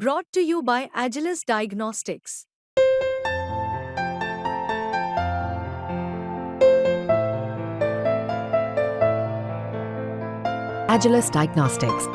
Brought to you by Agilus Diagnostics. Agilus Diagnostics.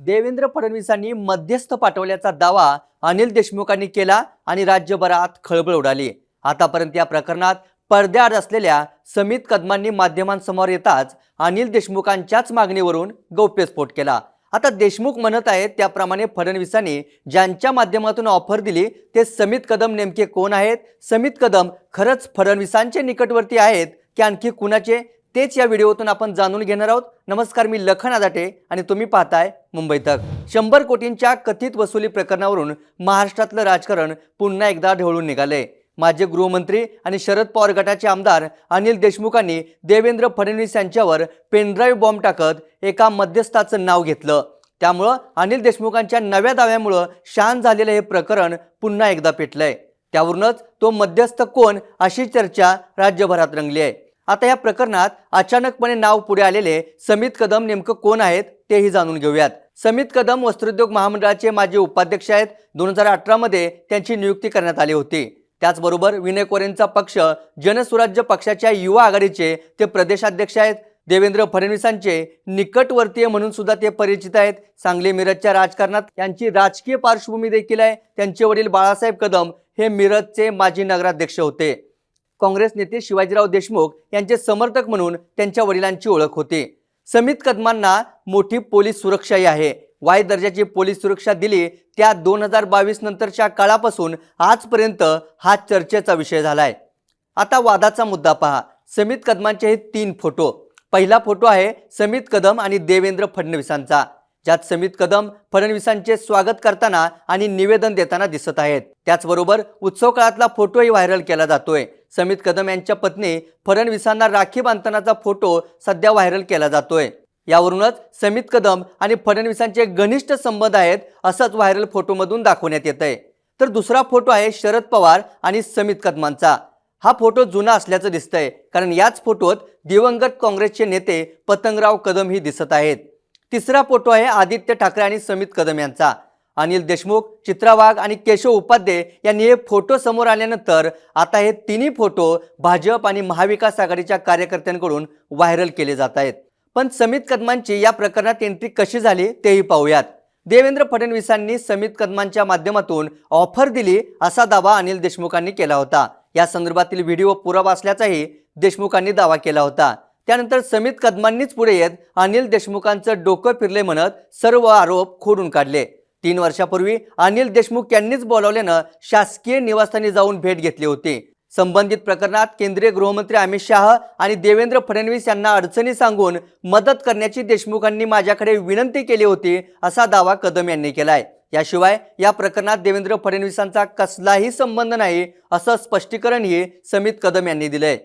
Devendra फडणवीसांनी मध्यस्थ पाठवल्याचा दावा अनिल देशमुखांनी केला आणि राज्यभरात खळबळ उडाली आतापर्यंत या प्रकरणात पडद्याआड असलेल्या समित कदमांनी माध्यमांसमोर येताच अनिल देशमुखांच्याच मागणीवरून गौप्यस्फोट केला आता देशमुख म्हणत आहेत त्याप्रमाणे फडणवीसांनी ज्यांच्या माध्यमातून ऑफर दिली ते समित कदम नेमके कोण आहेत? समित कदम खरंच फडणवीसांचे निकटवर्ती आहेत की आणखी कुणाचे? तेच या व्हिडिओतून आपण जाणून घेणार आहोत. नमस्कार मी लखन आदाटे आणि तुम्ही पाहताय मुंबई तक. शंभर कोटींच्या कथित वसुली प्रकरणावरून महाराष्ट्रातलं राजकारण पुन्हा एकदा ढवळून निघाले माजी गृहमंत्री आणि शरद पवार गटाचे आमदार अनिल देशमुखांनी देवेंद्र फडणवीस यांच्यावर पेनड्राईव्ह बॉम्ब टाकत एका मध्यस्थाचं नाव घेतलं. त्यामुळं अनिल देशमुखांच्या नव्या दाव्यामुळं शांत झालेलं हे प्रकरण पुन्हा एकदा पेटलंय. त्यावरूनच तो मध्यस्थ कोण अशी चर्चा राज्यभरात रंगली आहे. आता या प्रकरणात अचानकपणे नाव पुढे आलेले समित कदम नेमकं कोण आहेत तेही जाणून घेऊयात. समित कदम वस्त्रोद्योग महामंडळाचे माजी उपाध्यक्ष आहेत. दोन हजार अठरामध्ये त्यांची नियुक्ती करण्यात आली होती. त्याचबरोबर विनय कोरेंचा पक्ष जनसुराज्य पक्षाच्या युवा आघाडीचे ते प्रदेशाध्यक्ष आहेत. देवेंद्र फडणवीसांचे निकटवर्तीय म्हणून सुद्धा ते परिचित आहेत. सांगली मिरजच्या राजकारणात त्यांची राजकीय पार्श्वभूमी देखील आहे. त्यांचे वडील बाळासाहेब कदम हे मिरजचे माजी नगराध्यक्ष होते. काँग्रेस नेते शिवाजीराव देशमुख यांचे समर्थक म्हणून त्यांच्या वडिलांची ओळख होती. समित कदमांना मोठी पोलीस सुरक्षाही आहे. वाय दर्जाची पोलीस सुरक्षा दिली त्या दोन हजार बावीस नंतरच्या काळापासून आजपर्यंत हा चर्चेचा विषय झालाय. आता वादाचा मुद्दा पहा. समित कदमांचे हे तीन फोटो. पहिला फोटो आहे समित कदम आणि देवेंद्र फडणवीसांचा ज्यात समित कदम फडणवीसांचे स्वागत करताना आणि निवेदन देताना दिसत आहेत. त्याचबरोबर उत्सव काळातला फोटोही व्हायरल केला जातोय. समित कदम यांच्या पत्नी फडणवीसांना राखी बांधतानाचा फोटो सध्या व्हायरल केला जातोय. यावरूनच समित कदम आणि फडणवीसांचे घनिष्ठ संबंध आहेत असंच व्हायरल फोटोमधून दाखवण्यात येत आहे तर दुसरा फोटो आहे शरद पवार आणि समित कदमांचा. हा फोटो जुना असल्याचं दिसतंय कारण याच फोटोत दिवंगत काँग्रेसचे नेते पतंगराव कदम ही दिसत आहेत. तिसरा फोटो आहे आदित्य ठाकरे आणि समित कदम यांचा. अनिल देशमुख चित्रा वाघ आणि केशव उपाध्ये यांनी हे फोटो समोर आल्यानंतर आता हे तिन्ही फोटो भाजप आणि महाविकास आघाडीच्या कार्यकर्त्यांकडून व्हायरल केले जात आहेत. पण समित कदमांची या प्रकरणात एंट्री कशी झाली तेही पाहूयात. देवेंद्र फडणवीसांनी समित कदमांच्या माध्यमातून ऑफर दिली असा दावा अनिल देशमुखांनी केला होता. या संदर्भातील व्हिडिओ पुरावा असल्याचाही देशमुखांनी दावा केला होता. त्यानंतर समित कदमांनीच पुढे येत अनिल देशमुखांचं डोकं फिरले म्हणत सर्व आरोप खोडून काढले. तीन वर्षापूर्वी अनिल देशमुख यांनीच बोलावल्यानं शासकीय निवासस्थानी जाऊन भेट घेतली होती. संबंधित प्रकरणात केंद्रीय गृहमंत्री अमित शाह आणि देवेंद्र फडणवीस यांना अडचणी सांगून मदत करण्याची देशमुखांनी माझ्याकडे विनंती केली होती असा दावा कदम यांनी केलाय. याशिवाय या प्रकरणात देवेंद्र फडणवीसांचा कसलाही संबंध नाही असं स्पष्टीकरणही समित कदम यांनी दिलंय.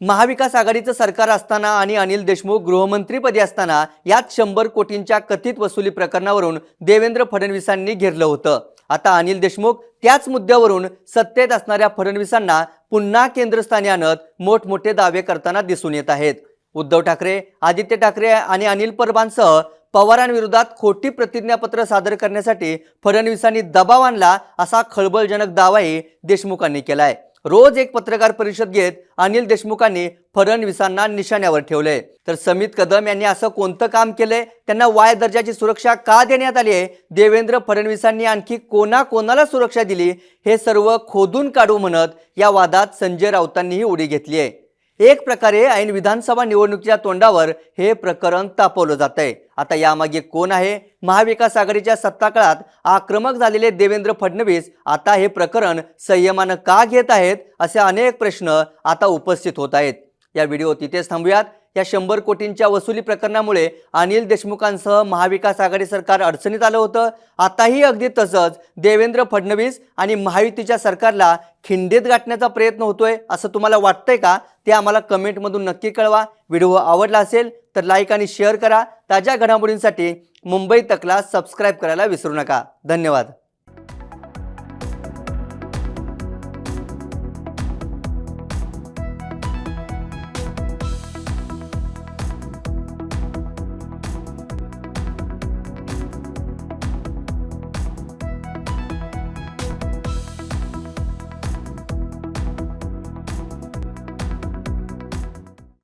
महाविकास आघाडीचं सरकार असताना आणि अनिल देशमुख गृहमंत्रीपदी असताना यात शंभर कोटींच्या कथित वसुली प्रकरणावरून देवेंद्र फडणवीसांनी घेरलं होतं. आता अनिल देशमुख त्याच मुद्द्यावरून सत्तेत असणाऱ्या फडणवीसांना पुन्हा केंद्रस्थानी आणत मोठमोठे दावे करताना दिसून येत आहेत. उद्धव ठाकरे आदित्य ठाकरे आणि अनिल परबांसह पवारांविरोधात खोटी प्रतिज्ञापत्र सादर करण्यासाठी फडणवीसांनी दबाव आणला असा खळबळजनक दावाही देशमुखांनी केला आहे रोज एक पत्रकार परिषद घेत अनिल देशमुखांनी फडणवीसांना निशाण्यावर ठेवले तर समित कदम यांनी असं कोणतं काम केलंय? त्यांना वाय दर्जाची सुरक्षा का देण्यात आली आहे? देवेंद्र फडणवीसांनी आणखी कोणा कोणाला सुरक्षा दिली? हे सर्व खोदून काढू म्हणत या वादात संजय राऊतांनीही उडी घेतली आहे. एक प्रकारे ऐन विधानसभा निवडणुकीच्या तोंडावर हे प्रकरण तापवलं जात आहे आता यामागे कोण आहे? महाविकास आघाडीच्या सत्ताकाळात आक्रमक झालेले देवेंद्र फडणवीस आता हे प्रकरण संयमानं का घेत आहेत असे अनेक प्रश्न आता उपस्थित होत आहेत. या व्हिडिओ तिथेच थांबूयात. या शंभर कोटींच्या वसुली प्रकरणामुळे अनिल देशमुखांसह महाविकास आघाडी सरकार अडचणीत आलं होतं. आताही अगदी तसंच देवेंद्र फडणवीस आणि महायुतीच्या सरकारला खिंडीत गाठण्याचा प्रयत्न होतोय असं तुम्हाला वाटतंय का? ते आम्हाला कमेंटमधून नक्की कळवा. व्हिडिओ आवडला असेल तर लाईक आणि शेअर करा. ताज्या घडामोडींसाठी मुंबई तकला सबस्क्राईब करायला विसरू नका. धन्यवाद.